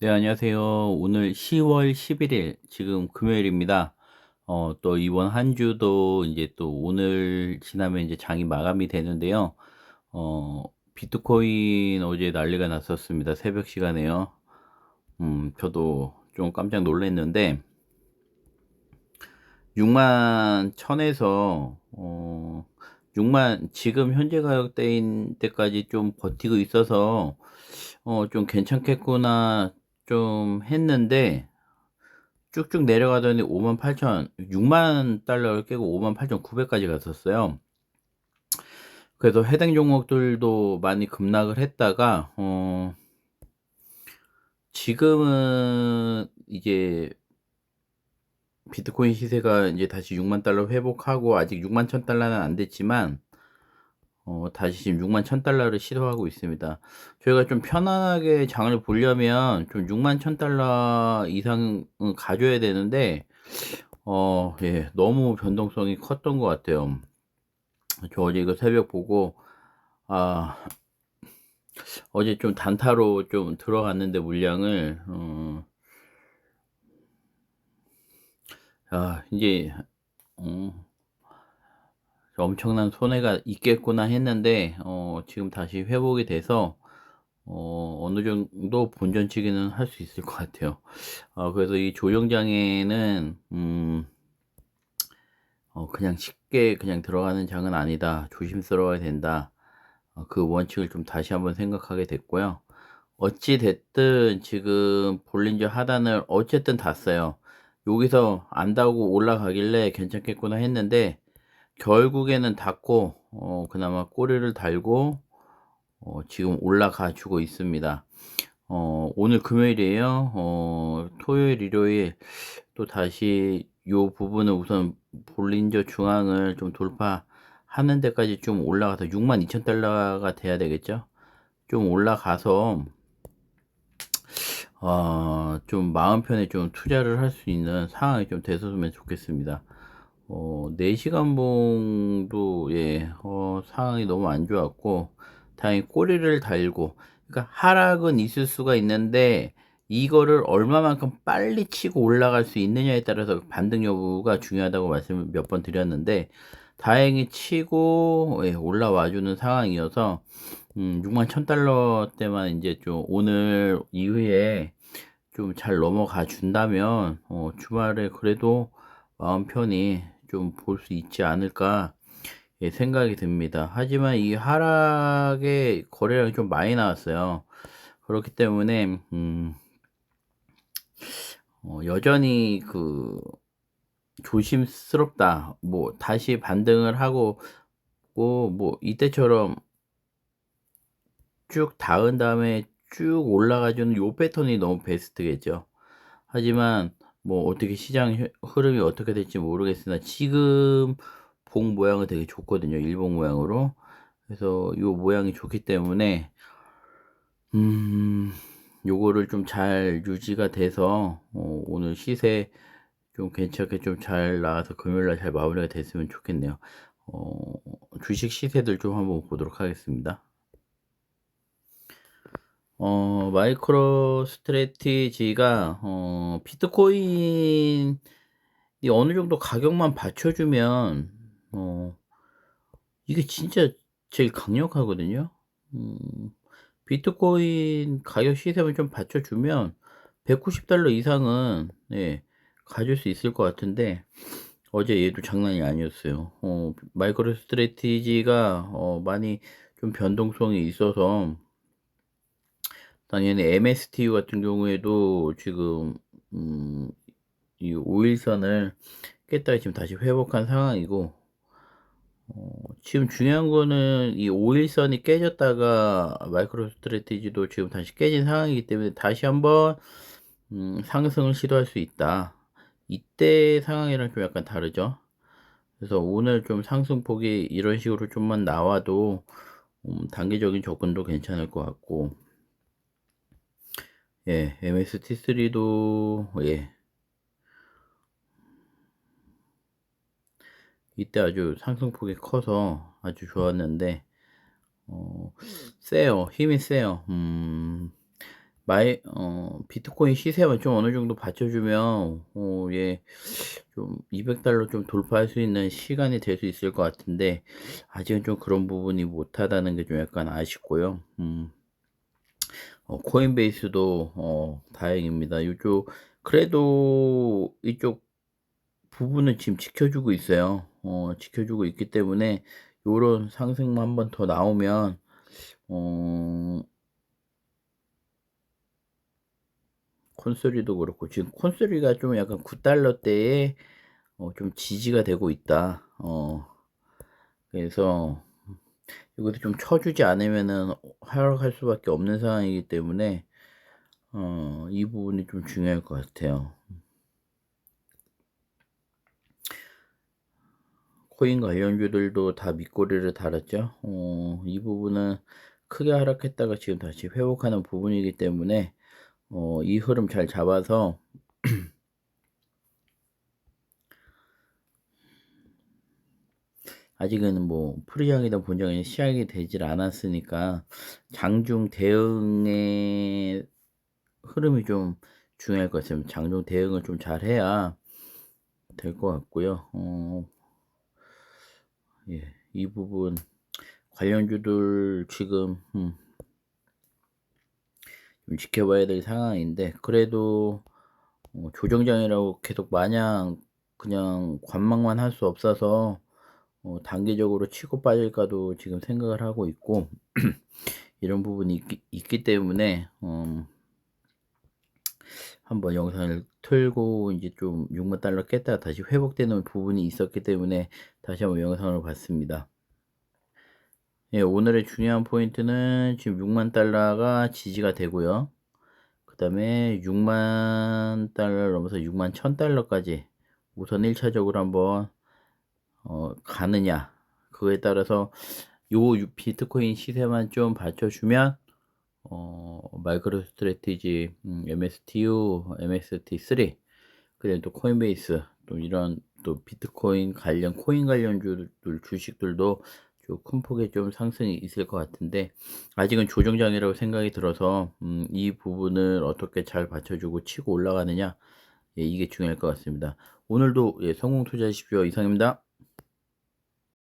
네, 안녕하세요. 오늘 10월 11일, 지금 금요일입니다. 어, 또 이번 한 주도 이제 또 오늘 지나면 이제 장이 마감이 되는데요. 어, 비트코인 어제 난리가 났었습니다. 새벽 시간에요. 음, 저도 좀 깜짝 놀랐는데, 6만 1000에서, 어, 6만, 지금 현재 가격대인 때까지 좀 버티고 있어서, 어, 좀 괜찮겠구나 좀 했는데 쭉쭉 내려가더니 5만 8천 6만 달러를 깨고 5만 8천 9백까지 갔었어요. 그래서 해당 종목들도 많이 급락을 했다가 어 지금은 이제 비트코인 시세가 이제 다시 6만 달러 회복하고 아직 6만 1천 달러는 안 됐지만 어, 다시 지금 6만 1천 달러를 시도하고 있습니다. 저희가 좀 편안하게 장을 보려면 좀 6만 1천 달러 이상 가져야 되는데, 어, 예, 너무 변동성이 컸던 것 같아요. 저 어제 이거 새벽 보고, 아, 어제 좀 단타로 좀 들어갔는데 물량을, 어, 아, 이제, 어, 엄청난 손해가 있겠구나 했는데 어, 지금 다시 회복이 돼서 어, 어느 정도 본전치기는 할 수 있을 것 같아요. 어, 그래서 이 조정장에는 음, 어, 그냥 쉽게 그냥 들어가는 장은 아니다. 조심스러워야 된다. 어, 그 원칙을 좀 다시 한번 생각하게 됐고요. 어찌 됐든 지금 볼린저 하단을 어쨌든 닿았어요. 여기서 안다고 올라가길래 괜찮겠구나 했는데 결국에는 닫고 어, 그나마 꼬리를 달고 어, 지금 올라가 주고 있습니다. 어, 오늘 금요일이에요. 어, 토요일, 일요일 또 다시 요 부분을 우선 볼린저 중앙을 좀 돌파하는 데까지 좀 올라가서 6만 2천 달러가 돼야 되겠죠. 좀 올라가서 어, 좀 마음 편에 좀 투자를 할 수 있는 상황이 좀 됐었으면 좋겠습니다. 어, 4시간봉도, 예, 어, 상황이 너무 안 좋았고, 다행히 꼬리를 달고, 그러니까 하락은 있을 수가 있는데, 이거를 얼마만큼 빨리 치고 올라갈 수 있느냐에 따라서 반등 여부가 중요하다고 말씀을 몇 번 드렸는데, 다행히 치고, 예, 올라와주는 상황이어서, 음, 6만 1000달러 때만 이제 좀 오늘 이후에 좀 잘 넘어가 준다면, 어, 주말에 그래도 마음 편히 좀 볼 수 있지 않을까 예, 생각이 듭니다. 하지만 이 하락의 거래량이 좀 많이 나왔어요. 그렇기 때문에 음, 어, 여전히 그 조심스럽다. 뭐 다시 반등을 하고 뭐 이때처럼 쭉 닿은 다음에 쭉 올라가주는 요 패턴이 너무 베스트겠죠. 하지만 뭐 어떻게 시장 흐름이 어떻게 될지 모르겠으나 지금 봉 모양은 되게 좋거든요. 일봉 모양으로. 그래서 이 모양이 좋기 때문에 음 요거를 좀 잘 유지가 돼서 어, 오늘 시세 좀 괜찮게 좀 잘 나와서 금요일날 잘 마무리가 됐으면 좋겠네요. 어, 주식 시세들 좀 한번 보도록 하겠습니다. 어, 마이크로 스트레티지가, 어, 비트코인이 어느 정도 가격만 받쳐주면, 어, 이게 진짜 제일 강력하거든요. 음, 비트코인 가격 시세만 좀 받쳐주면, 190달러 이상은, 예, 가질 수 있을 것 같은데, 어제 얘도 장난이 아니었어요. 어, 마이크로 스트레티지가, 어, 많이 좀 변동성이 있어서, 당연히 MSTU 같은 경우에도 지금 음, 이 5일선을 깼다가 지금 다시 회복한 상황이고 어, 지금 중요한 거는 이 5일선이 깨졌다가 마이크로 스트레티지도 지금 다시 깨진 상황이기 때문에 다시 한번 음, 상승을 시도할 수 있다. 이때 상황이랑 좀 약간 다르죠. 그래서 오늘 좀 상승폭이 이런 식으로 좀만 나와도 음, 단기적인 접근도 괜찮을 것 같고 예, MST3도, 예. 이때 아주 상승폭이 커서 아주 좋았는데, 어, 세요. 힘이 세요. 음, 마이 어 비트코인 시세만 좀 어느 정도 받쳐주면 어예좀 200달러 좀 돌파할 수 있는 시간이 될 수 있을 것 같은데 아직은 좀 그런 부분이 못하다는 게 좀 약간 아쉽고요. 음. 어 코인베이스도 어 다행입니다. 요쪽 그래도 이쪽 부분은 지금 지켜주고 있어요. 어 지켜주고 있기 때문에 요런 상승만 한 번 더 나오면 어 콘솔이도 그렇고 지금 콘솔이가 좀 약간 9달러대에 어 좀 지지가 되고 있다. 어 그래서 이것도 좀 쳐주지 않으면은 하락할 수밖에 없는 상황이기 때문에 어 이 부분이 좀 중요할 것 같아요. 코인 관련주들도 다 밑꼬리를 달았죠. 어 이 부분은 크게 하락했다가 지금 다시 회복하는 부분이기 때문에 어 이 흐름 잘 잡아서 아직은 뭐 프리장이든 본장이 시작이 되질 않았으니까 장중 대응의 흐름이 좀 중요할 것 같습니다. 장중 대응을 좀 잘해야 될 것 같고요. 어, 예, 이 부분 관련주들 지금 음, 좀 지켜봐야 될 상황인데 그래도 어, 조정장이라고 계속 마냥 그냥 관망만 할 수 없어서 어, 단기적으로 치고 빠질까도 지금 생각을 하고 있고 이런 부분이 있기, 있기 때문에 음, 한번 영상을 틀고 이제 좀 6만 달러 깼다가 다시 회복되는 부분이 있었기 때문에 다시 한번 영상을 봤습니다. 예, 오늘의 중요한 포인트는 지금 6만 달러가 지지가 되고요. 그 다음에 6만 달러를 넘어서 6만 1000 달러까지 우선 1차적으로 한번 어, 가느냐 그거에 따라서 요 비트코인 시세만 좀 받쳐주면 어, 마이크로 스트레티지 음, MSTU, MST3 그다음에 또 코인베이스 또 이런 또 비트코인 관련 코인 관련주들 주식들도 좀 큰 폭의 좀 상승이 있을 것 같은데 아직은 조정장이라고 생각이 들어서 음, 이 부분을 어떻게 잘 받쳐주고 치고 올라가느냐 예, 이게 중요할 것 같습니다. 오늘도 예, 성공 투자하십시오. 이상입니다.